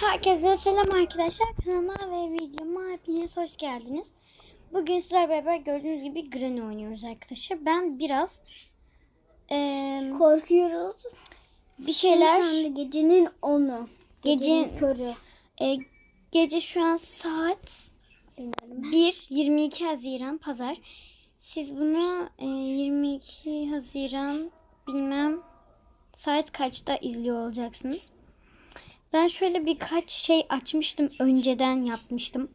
Herkese selam arkadaşlar. Kanalıma ve videoma hepiniz hoş geldiniz. Bugün sizlerle beraber gördüğünüz gibi Granny oynuyoruz arkadaşlar. Ben biraz eee, Korkuyoruz. bir şeyler de gecenin onu. Gece- körü. e, gece şu an saat Bilmiyorum. 1 22 Haziran pazar. Siz bunu e, 22 Haziran bilmem saat kaçta izliyor olacaksınız. Ben şöyle birkaç şey açmıştım. Önceden yapmıştım.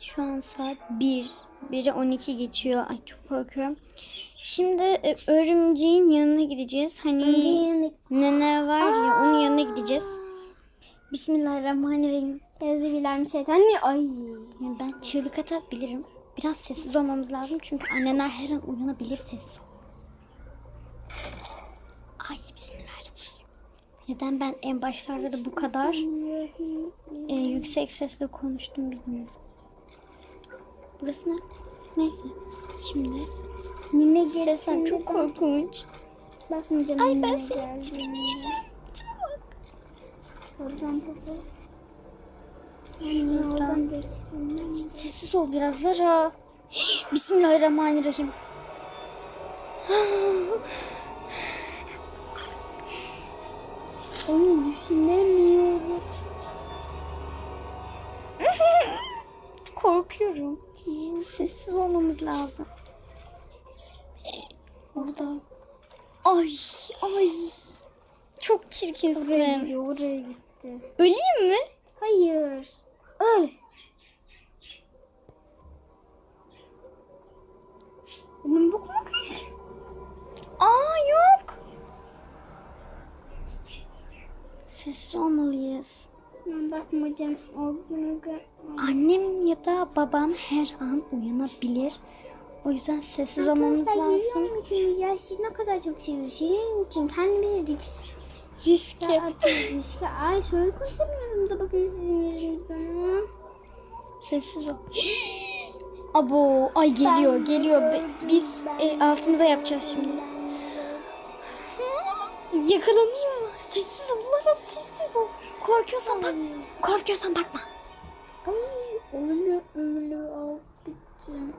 Şu an saat 1. 1'e 12 geçiyor. Ay çok korkuyorum. Şimdi e, örümceğin yanına gideceğiz. Hani nene var ya onun yanına gideceğiz. Bismillahirrahmanirrahim. Euzubillahimineşşeytanirracim. Ay. Yani ben çığlık atabilirim. Biraz sessiz olmamız lazım çünkü anneler her an uyanabilir sessiz ol. Ay bismillahirrahmanirrahim. Neden ben en başlarda da bu kadar e, yüksek sesle konuştum bilmiyorum. Burası ne? Neyse. Şimdi Nine geldi. sesler çok korkunç. Bakmayacağım. Ay ben senin tipini yiyeceğim. Bak. Oradan kafa. Anne oradan geçtim. Sessiz ol biraz Lara. Bismillahirrahmanirrahim. Onu düşünemiyorum. Korkuyorum. Sessiz olmamız lazım. Orada. Ay ay. Çok Oraya çirkinsin. gidiyor. Oraya gitti. Öleyim mi? Hayır. Öl. Benim bokuma karşı. Aa yok. Sessiz olmalıyız. Ben bakmayacağım. Annem ya da babam her an uyanabilir. O yüzden sessiz olmamız lazım. görüyor musunuz ya siz ne kadar çok seviyorsunuz. Sizin için kendimizi risk. Riske. atıyoruz, riske. Ay şöyle konuşamıyorum da bakın sizin yerinizden. Sessiz ol. Abo ay geliyor Ben geliyor. Gördüm, Biz e, altımıza yapacağız şimdi. Yakalanıyor. Sessiz ol Ol. Korkuyorsan bak. Korkuyorsan bakma. Öyle öyle abicim.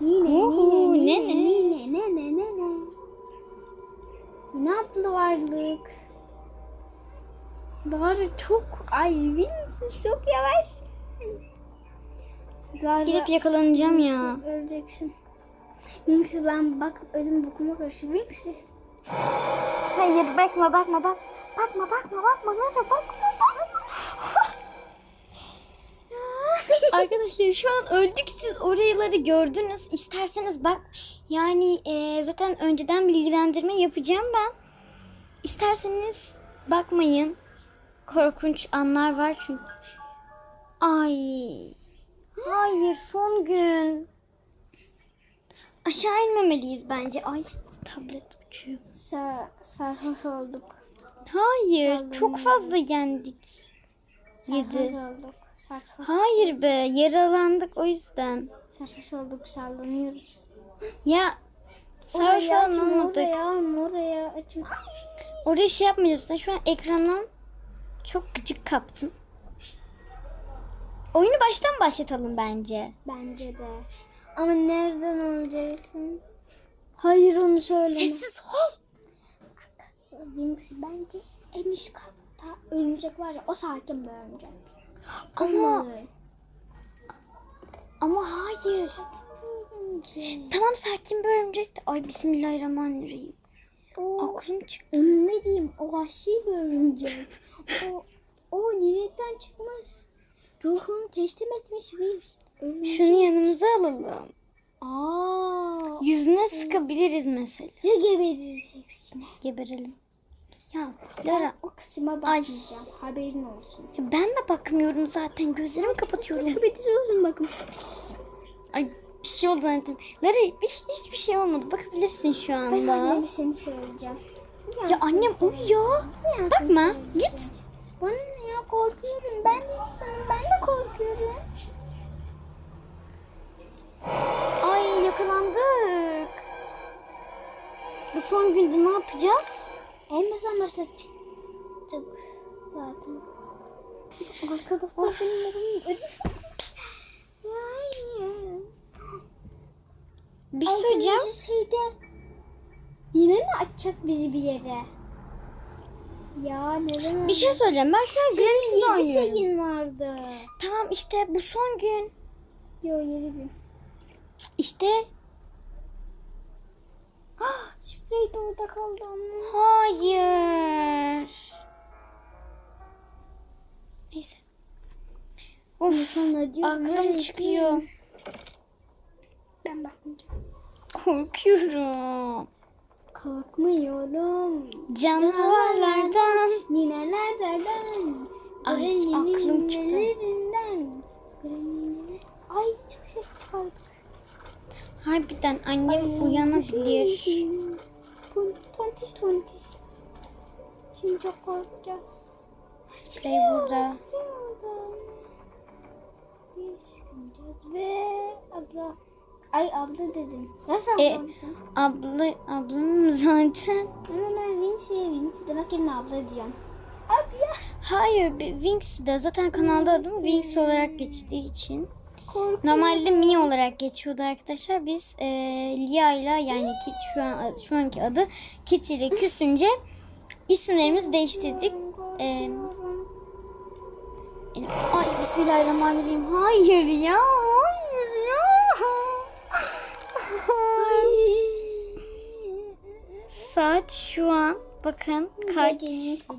Nine Oho, nine nene. nine nine nene nene. Ne yaptı varlık? Lara çok ay bilmiyorsun çok yavaş. Lara, Gidip yakalanacağım ya. Öleceksin. Winx'i ben bak ölüm bokuma karşı Winx'i. Hayır bakma bakma bak. Bakma bakma bakma Lara bakma bakma. Arkadaşlar şu an öldük siz oraları gördünüz. İsterseniz bak yani e, zaten önceden bilgilendirme yapacağım ben. İsterseniz bakmayın. Korkunç anlar var çünkü. Ay. Hayır son gün. Aşağı inmemeliyiz bence. Ay tablet uçuyor. Sa sarhoş olduk. Hayır Sallanıyor. çok fazla yendik. Yedi. olduk. Sarhoş, Hayır be yaralandık o yüzden. sarhoş olduk sallanıyoruz. Ya sarhoş Oraya açma olmadık. oraya alma oraya açma. Ay. Oraya şey yapmayacağım. Sen şu an ekrandan çok gıcık kaptım. Oyunu baştan başlatalım bence. Bence de. Ama nereden olacaksın? Hayır onu söyleme. Sessiz ol. Winx bence en üst katta örümcek var ya o sakin bir örümcek. Ama ama hayır. Örümcek. Tamam sakin bir örümcek de. Ay bismillahirrahmanirrahim. O, Aklım çıktı. onu ne diyeyim o vahşi bir örümcek. o, o ninetten çıkmaz. Ruhunu teslim etmiş bir örümcek. Şunu yanımıza alalım. Aa, Yüzüne sıkabiliriz mesela. ya geberirsek yine. Geberelim. Ya Lara O kısma bakmayacağım. Haberin olsun. ya ben de bakmıyorum zaten. Gözlerimi kapatıyorum. Haberin olsun bakın. Ay bir şey oldu zannettim. Lara bir, hiçbir şey olmadı. Bakabilirsin şu Ben anda. anneme seni söyleyeceğim. Ya annem uyuyor. Bakma. Git. Bana ne ya korkuyorum. Ben de insanım. Ben de korkuyorum. Ay yakalandık. Bu son günde ne yapacağız? En baştan başla çık. Çık. zaten. Arkadaşlar benim ödüm. Bir şey söyleyeceğim. Şeyde yine mi açacak bizi bir yere? Ya neden? Bir şey söyleyeceğim. Ben şu an Senin Granny'siz oynuyorum. şeyin vardı. Tamam işte bu son gün. Yo yedi gün. İşte Sprey de orada kaldı ama. hayır. Neyse. Of İnsanlar diyor aklım çıkıyor. Ben bakmayacağım. Korkuyorum. Korkmuyorum. Canavarlardan. Ninelerden. Ay, aklım çıktı. Ay çok ses çıkardık. Harbiden annem uyanabilir. Ton- Tontiş tontiş. Şimdi çok korkacağız. Sprey burada. Biz çıkacağız ve abla. Ay abla dedim. Nasıl E- ablamsın? Abla, ablam zaten. Ama ben Vinci, Vinci demek yerine abla diyeceğim. Abi ya. Hayır, de zaten kanalda adım Wings olarak geçtiği için. Korkuyorum. Normalde Mi olarak geçiyordu arkadaşlar. Biz e, Lia ile yani Kit şu an şu anki adı Kitty ile küsünce isimlerimizi değiştirdik. E, ay Bismillahirrahmanirrahim. Hayır ya, hayır ya. Saat şu an bakın kaç.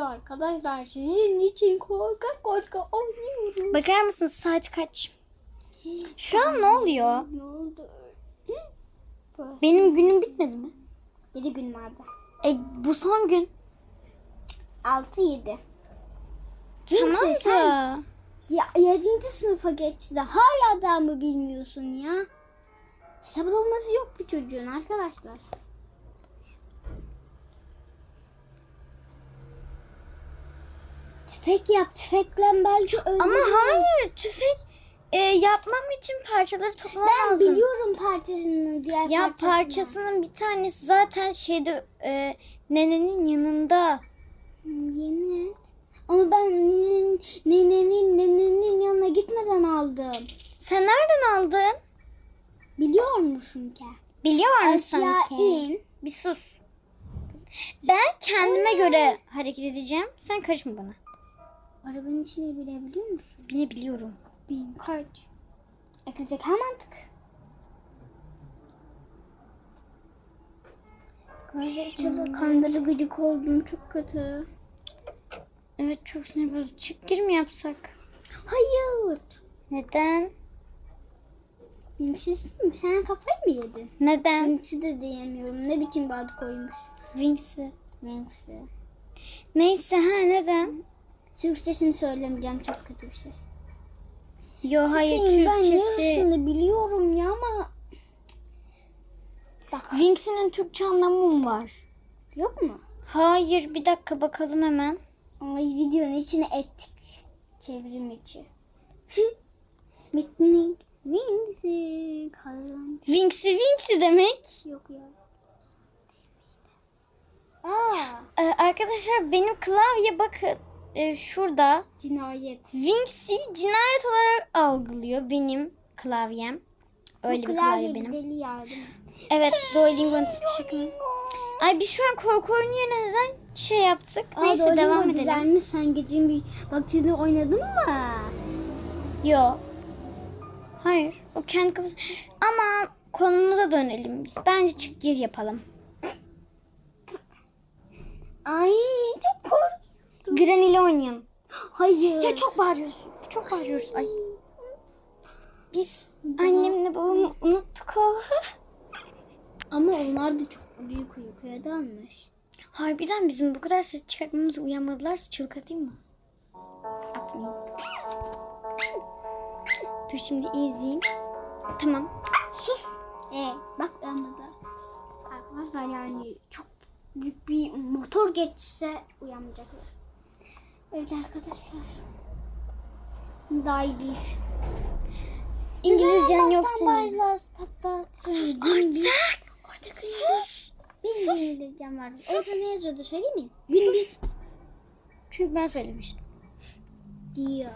Arkadaşlar sizin için korka korka oynuyorum. Bakar mısınız saat kaç? Şu an ne oluyor? Ne oldu? Benim günüm bitmedi mi? 7 gün vardı. E bu son gün. 6 7. Tamam sen da. ya 7. sınıfa geçti de hala daha mı bilmiyorsun ya? Hesaplaması yok bu çocuğun arkadaşlar. Tüfek yap, tüfekle belki öldürürüz. Ama hayır tüfek e, yapmam için parçaları toplamam Ben lazım. biliyorum parçasını, diğer Ya parçasını. parçasının bir tanesi zaten şeyde e, nenenin yanında. Hmm, Yemin et. Ama ben nenenin, nenenin, nenenin yanına gitmeden aldım. Sen nereden aldın? Biliyormuşum ki. Biliyor musun Aşağı sanki? in. Bir sus. Ben kendime göre hareket edeceğim. Sen karışma bana. Arabanın içine binebiliyor musun? Beni biliyorum. Bin kaç? Akılacak ha mantık. Gerçekten kandırı gıcık oldum çok kötü. Evet çok sinir bozucu. Çık gir mi yapsak? Hayır. Neden? Benim sen kafayı mı yedin? Neden? Winx'i de diyemiyorum. Ne biçim adı koymuş. Wings'i. Winx'i. Neyse ha neden? Türkçesini söylemeyeceğim çok kötü bir şey. Yo hayır Tüfeğin ben Türkçesi. yarısını biliyorum ya ama Wings'in Türkçe anlamı mı var? yok mu? Hayır bir dakika bakalım hemen. Ay videonun içine ettik. Çevrim içi. Bitnik. Winx'i kazan. Wings'i Wings'i demek. Yok ya. Aa, Ee, arkadaşlar benim klavye bakın e, şurada. cinayet. Wings'i cinayet olarak algılıyor benim klavyem. Öyle Bu bir klavye klavye benim. deli yardım. Evet Duolingo'nun tipi şaka. Ay biz şu an korku oyunu yerine neden şey yaptık? Neyse Aa, devam Duolingo edelim. düzelmiş. Sen gecenin bir vaktinde oynadın mı? Yo. Hayır. O kendi kafası. Ama konumuza dönelim biz. Bence çık gir yapalım. Ay çok korktum. Granny ile oynayalım. Hayır. Ya çok bağırıyoruz. Çok bağırıyoruz. Ay. Biz annemle babamı unuttuk. Ama onlar da çok büyük uykuya dalmış. Harbiden bizim bu kadar ses çıkartmamıza uyanmadılarsa çığlık atayım mı? Atmayayım. Dur şimdi izleyeyim. Tamam. Sus. E bak uyanmadı. Arkadaşlar yani çok büyük bir motor geçse uyanmayacaklar. Evet arkadaşlar. Daha iyi değil. İngilizcen yok senin. başlar patlatsın. Gün bir. Orada gün bir. Bir İngilizcem var. Orada ne yazıyordu söyleyeyim mi? Gün bir. Çünkü ben söylemiştim. Diyor.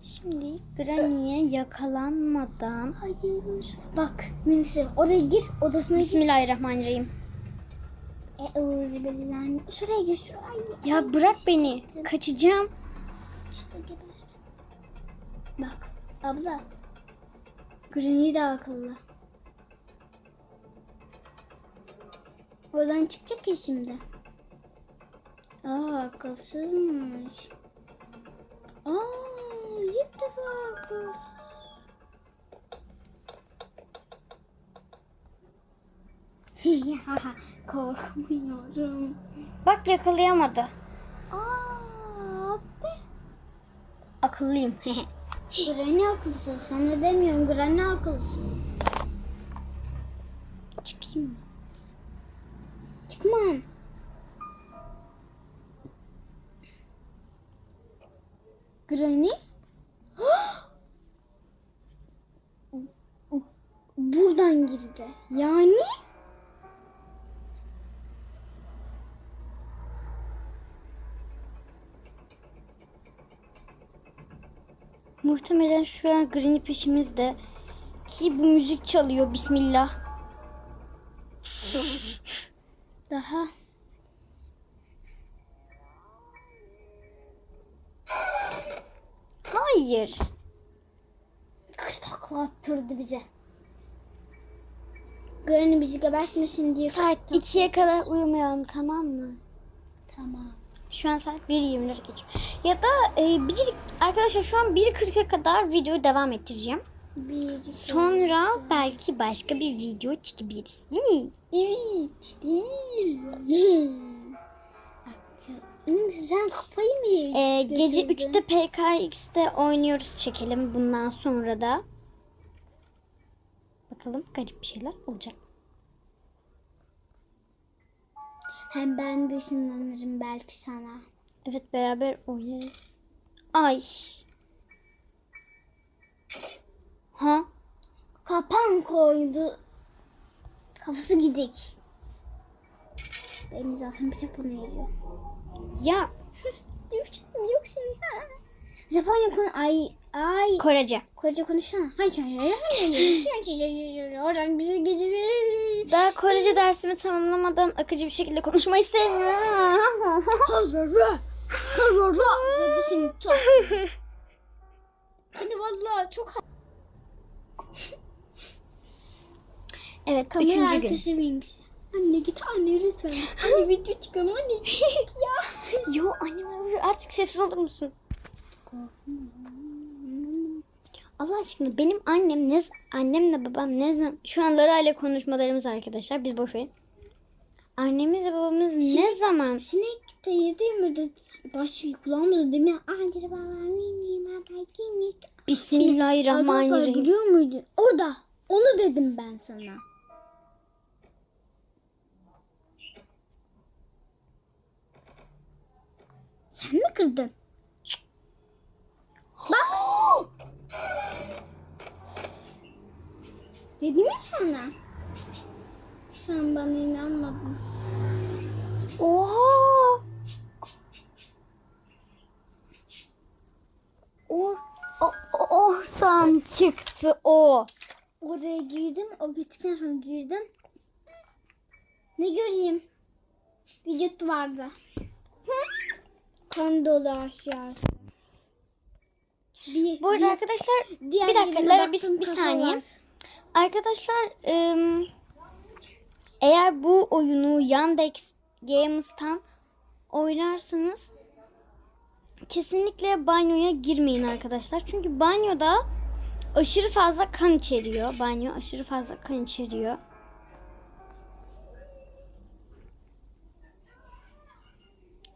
Şimdi Granny'e yakalanmadan Hayır. Bak Melisa oraya gir odasına gir. Bismillahirrahmanirrahim. Euzubillahim. Şuraya gir şuraya. Ay, Ya bırak beni. Kaçacağım. İşte geber. Bak abla. Granny de akıllı. Oradan çıkacak ya şimdi. Aa akılsızmış. Aa ilk defa akıl. Korkmuyorum. Bak yakalayamadı. Aa abi. Akıllıyım. Granny akılsız. Sana demiyorum. Granny akılsız. Çıkayım mı? Çıkmam. Granny? Buradan girdi. Yani? Muhtemelen şu an Granny peşimizde. Ki bu müzik çalıyor. Bismillah. Daha. Hayır. Kız takla attırdı bize. Granny bizi gebertmesin diye. Saat takla- 2'ye kadar uyumayalım tamam mı? Tamam. Şu an saat 1.24 geçiyor. Ya da e, bir, arkadaşlar şu an 1.40'a kadar videoyu devam ettireceğim. Bir, Sonra belki başka bir video çekebiliriz. Değil mi? Evet. Değil. Sen kafayı mı yedin? E, gece Götürdün. 3'te PKX'te oynuyoruz çekelim bundan sonra da. Bakalım garip bir şeyler olacak. Hem ben de ışınlanırım belki sana. Evet beraber oynarız. Ay. Ha? Kapan koydu. Kafası gidik. Benim zaten bir tek buna geliyor. Ya Türkçem yok şimdi. ha. Japonya konu ay ay Korece. Korece konuşsana. Hayır hayır hayır. Oradan bize geceleri. Daha Korece dersimi tamamlamadan akıcı bir şekilde konuşmayı sevmiyorum. Hazırla. Dedi şimdi çok. Hadi vallahi çok evet Kamera üçüncü gün. arkası Wings. Anne git anne lütfen. Anne video çıkarma anne ya. Yo arıyor. Artık sessiz olur musun? Allah aşkına benim annem ne annemle babam ne zaman şu an Lara ile konuşmalarımız arkadaşlar biz boş verin. Annemizle babamız ne Sinek- zaman Sinek de yedi mi başı kulağımızda değil mi? Anne baba anne. Arkadaşlar Bismillahirrahmanirrahim. biliyor muydu? Orada. Onu dedim ben sana. Sen mi kırdın? Bak. Dedim ya sana. Sen bana inanmadın. Oha! Or o- oradan çıktı o. Oraya girdim. O gittikten sonra girdim. Ne göreyim? Vücut vardı. Kan dolu aşağısı. Bir, Bu arada bir- arkadaşlar diğer bir dakika bir, bir saniye. var. Arkadaşlar ım, eğer bu oyunu Yandex Games'tan oynarsanız kesinlikle banyoya girmeyin arkadaşlar. Çünkü banyoda aşırı fazla kan içeriyor. Banyo aşırı fazla kan içeriyor.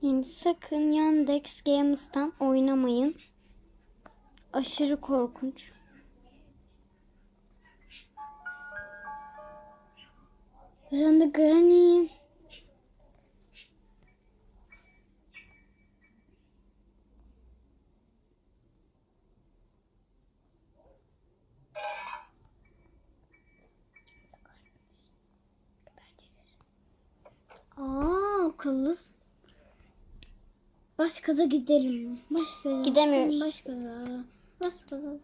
Yani sakın Yandex Games'tan oynamayın. Aşırı korkunç. Ben de Granny. Aa, akıllı. Baş gaza gidelim. Baş gaza. Gidemiyoruz. Baş gaza. Baş gaza.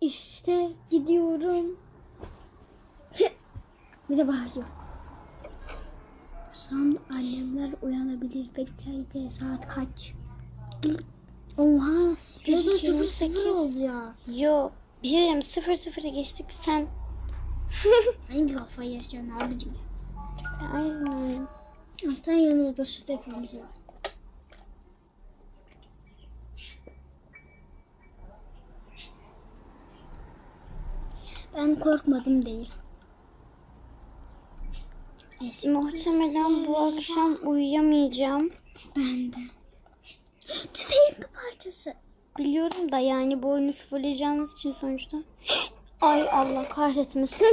İşte gidiyorum. Bir de bakıyor. An annemler uyanabilir. Bekleyeceğiz. Saat kaç? Oha. Biraz da iki, sıfır sekiz. sıfır olacak. Yo. Bir şey sıfırı geçtik. Sen. Hangi kafayı yaşıyorsun abicim? Aynen. Alttan yanımızda süt hepimiz var. Ben korkmadım değil. Eski Muhtemelen bu akşam uyuyamayacağım. ben de. Tüfeğin bir parçası. Biliyorum da yani bu oyunu sıfırlayacağımız için sonuçta. Ay Allah kahretmesin.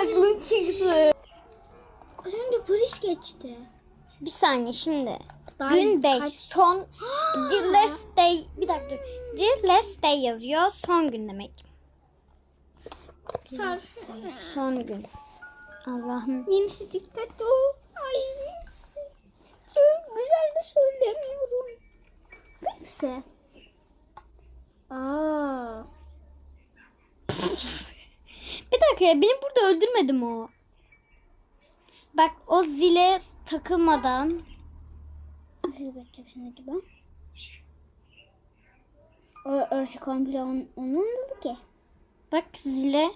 Aklım çıktı. Az önce polis geçti. Bir saniye şimdi. Ben Gün 5. kaç- Son. The last day. Bir dakika dur. The last day yazıyor. Son gün demek. Son gün. Allah'ım. Minsi dikkat ol. Ay Minsi. Çok güzel de söylemiyorum. Minsi. Aa. Bir dakika ya beni burada öldürmedim o. Bak o zile takılmadan Nasıl geçeceksin acaba? O orası komple on, onun dedi ki. bak zile.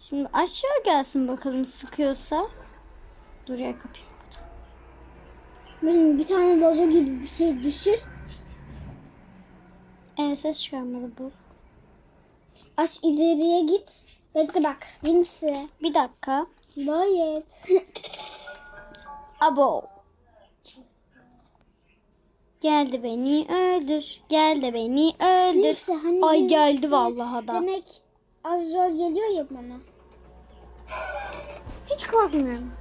Şimdi aşağı gelsin bakalım sıkıyorsa. Dur ya kapıyı. Bizim bir tane bozo gibi bir şey düşür. Evet ses çıkarmadı bu. Aç ileriye git. Bekle bak. Minsi. Bir dakika. Bayet. Abo. Gel de beni öldür. Gel de beni öldür. Minsi hani Ay geldi vallahi da. Demek az zor geliyor ya bana. Hiç korkmuyorum.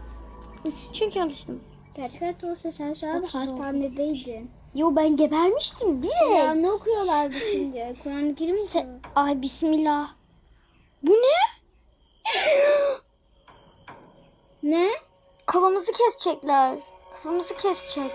Çünkü alıştım. Gerçek hayatta olsa sen şu an hastanedeydin. Yo ben gebermiştim Ya direkt. ne okuyorlardı şimdi? Kur'an-ı Kerim mi? Se-? Ay bismillah. Bu ne? Ne? Kafamızı kesecekler. Kafamızı kesecek.